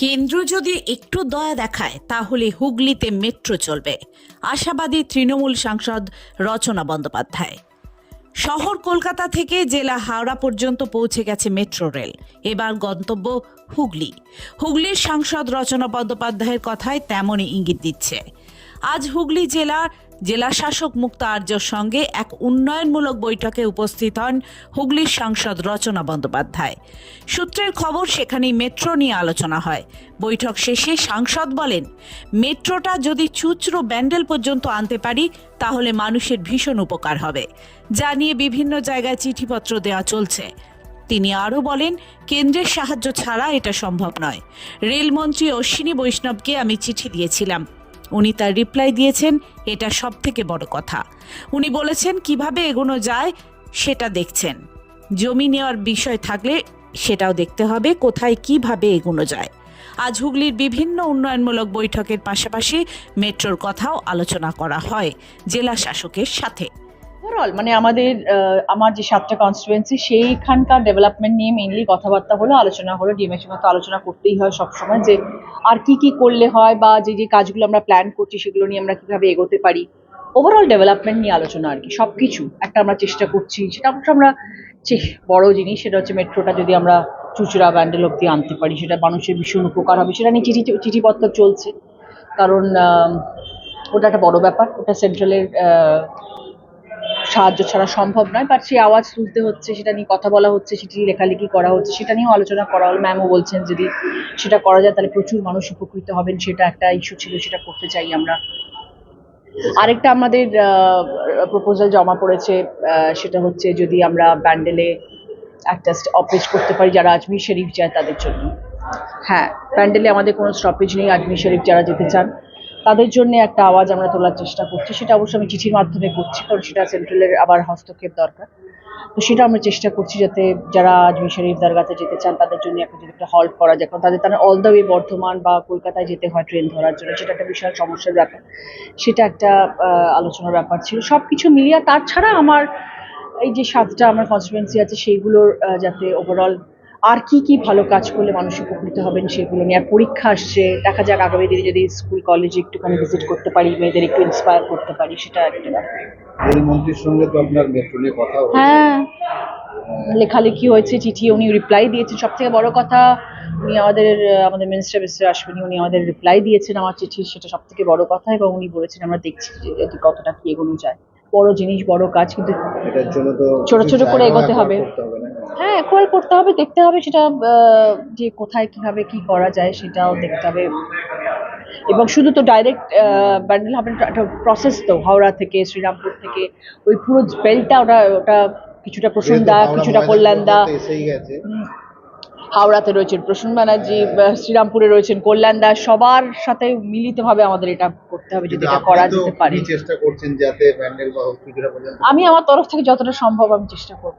কেন্দ্র যদি একটু দয়া দেখায়, তাহলে হুগলিতে মেট্রো চলবে। আশাবাদী তৃণমূল সাংসদ রচনা বন্দ্যোপাধ্যায়। শহর কলকাতা থেকে জেলা হাওড়া পর্যন্ত পৌঁছে গেছে মেট্রো রেল। এবার গন্তব্য হুগলি। হুগলির সাংসদ রচনা বন্দ্যোপাধ্যায়ের কথায় তেমনই ইঙ্গিত দিচ্ছে। আজ হুগলি জেলার জেলা শাসক মুক্তা আর্যর সঙ্গে এক উন্নয়নমূলক বৈঠকে উপস্থিত হন হুগলির সাংসদ রচনা বন্দ্যোপাধ্যায়। সূত্রের খবর, সেখানেই মেট্রো নিয়ে আলোচনা হয়। বৈঠক শেষে সাংসদ বলেন, মেট্রোটা যদি চুচরো ব্যান্ডেল পর্যন্ত আনতে পারি, তাহলে মানুষের ভীষণ উপকার হবে। যা নিয়ে বিভিন্ন জায়গায় চিঠিপত্র দেওয়া চলছে। তিনি আরও বলেন, কেন্দ্রের সাহায্য ছাড়া এটা সম্ভব নয়। রেলমন্ত্রী অশ্বিনী বৈষ্ণবকে আমি চিঠি দিয়েছিলাম। উনি তার রিপ্লাই দিয়েছেন, এটা সব থেকে বড় কথা। উনি বলেছেন, কীভাবে এগোনো যায় সেটা দেখছেন। জমি নেওয়ার বিষয় থাকলে সেটাও দেখতে হবে, কোথায় কীভাবে এগোনো যায়। আজ হুগলির বিভিন্ন উন্নয়নমূলক বৈঠকের পাশাপাশি মেট্রোর কথাও আলোচনা করা হয় জেলা শাসকের সাথে। ওভারঅল মানে আমাদের আমার যে সাতটা কনস্টিটুয়েন্সি সেইখানকার ডেভেলপমেন্ট নিয়ে মেইনলি কথাবার্তা হলো, আলোচনা হলো ডিএমএর সঙ্গে আলোচনা করতেই হয় সবসময় যে আর কি কি করলে হয় বা যে যে কাজগুলো আমরা প্ল্যান করছি, সেগুলো নিয়ে আমরা কীভাবে এগোতে পারি। ওভারঅল ডেভেলপমেন্ট নিয়ে আলোচনা আর কি সব কিছু একটা আমরা চেষ্টা করছি। সেটা অবশ্য আমরা বড় জিনিস, সেটা হচ্ছে মেট্রোটা যদি আমরা চুচুড়া ব্যান্ডেল অব্দি আনতে পারি, সেটা মানুষের ভীষণ উপকার হবে। সেটা নিয়ে চিঠি, চিঠিপত্র চলছে। কারণ ওটা একটা বড় ব্যাপার। ওটা সেন্ট্রালের সাহায্য ছাড়া সম্ভব নয় বাট সেই আওয়াজ তুলতে হচ্ছে, সেটা নিয়ে কথা বলা হচ্ছে চিঠি লেখালেখি করা হচ্ছে, সেটা নিয়েও আলোচনা করা হলো। ম্যামও বলছেন যদি সেটা করা যায়, তাহলে প্রচুর মানুষ উপকৃত হবেন, সেটা একটা ইস্যু ছিল, সেটা করতে চাই আমরা। আরেকটা আমাদের প্রপোজাল জমা পড়েছে সেটা হচ্ছে যদি আমরা ব্যান্ডেলে একটা অপেজ করতে পারি যারা আজমির শরীফ যায় তাদের জন্য। হ্যাঁ প্যান্ডেলে আমাদের কোনো স্টপেজ নেই আজমির শরীফ যারা যেতে চান। তাদের জন্য একটা আওয়াজ আমরা তোলার চেষ্টা করছি। সেটা অবশ্য আমি চিঠির মাধ্যমে করছি, কারণ সেটা সেন্ট্রালের আবার হস্তক্ষেপ দরকার। তো সেটা আমরা চেষ্টা করছি যাতে যারা আজমির শরীফ দরগাতে যেতে চান, তাদের জন্য একটা যদি একটা হল্ট করা যায়, কারণ তাদের, তারা অল দ্য ওয়ে বর্ধমান বা কলকাতায় যেতে হয় ট্রেন ধরার জন্য, সেটা একটা বিশাল সমস্যার ব্যাপার। সেটা একটা আলোচনার ব্যাপার ছিল। সব কিছু মিলিয়ে তাছাড়া আমার এই যে সাতটা, আমার কনস্টিটুয়েন্সি আছে, সেইগুলোর যাতে ওভারঅল আর কি কি ভালো কাজ করলে মানুষ উপকৃত হবেন সেগুলো নিয়ে? আর পরীক্ষা আসছে দেখা যাক আগামী দিনে যদি স্কুল কলেজে একটুখানি ভিজিট করতে পারি মেয়েদের একটু ইন্সপায়ার করতে পারি সেটা একটা রেলমন্ত্রীর সঙ্গে তো আপনার মেট্রো নিয়ে কথা হ্যাঁ। লেখালেখি হয়েছে চিঠি উনি রিপ্লাই দিয়েছেন। সব থেকে বড় কথা উনি আমাদের আমাদের মিনিস্টার মিস্টার আশ্বিনী উনি আমাদের রিপ্লাই দিয়েছেন আমার চিঠির সেটা সব থেকে বড় কথা এবং উনি বলেছেন আমরা দেখছি যে কতটা কি এগোনো যায়। বড় জিনিস বড় কাজ কিন্তু ছোট ছোট করে এগোতে হবে। হ্যাঁ অ্যাকোয়ার করতে হবে দেখতে হবে সেটা আহ, যে কোথায় কীভাবে কি করা যায় সেটাও দেখতে হবে। এবং শুধু তো ডাইরেক্ট ব্যান্ডেল হবে একটা প্রসেস তো হাওড়া থেকে শ্রীরামপুর থেকে ওই পুরো বেলটা ওটা ওটা কিছুটা যেহেতু হাওড়া কিছুটা গেছে। উম, হাওড়াতে রয়েছেন প্রসূন ব্যানার্জি শ্রীরামপুরে রয়েছেন কল্যাণদা সবার সাথে মিলিতভাবে আমাদের এটা করতে হবে যদি এটা করা যেতে পারে। চেষ্টা করছেন যাতে আমি আমার তরফ থেকে যতটা সম্ভব আমি চেষ্টা করব।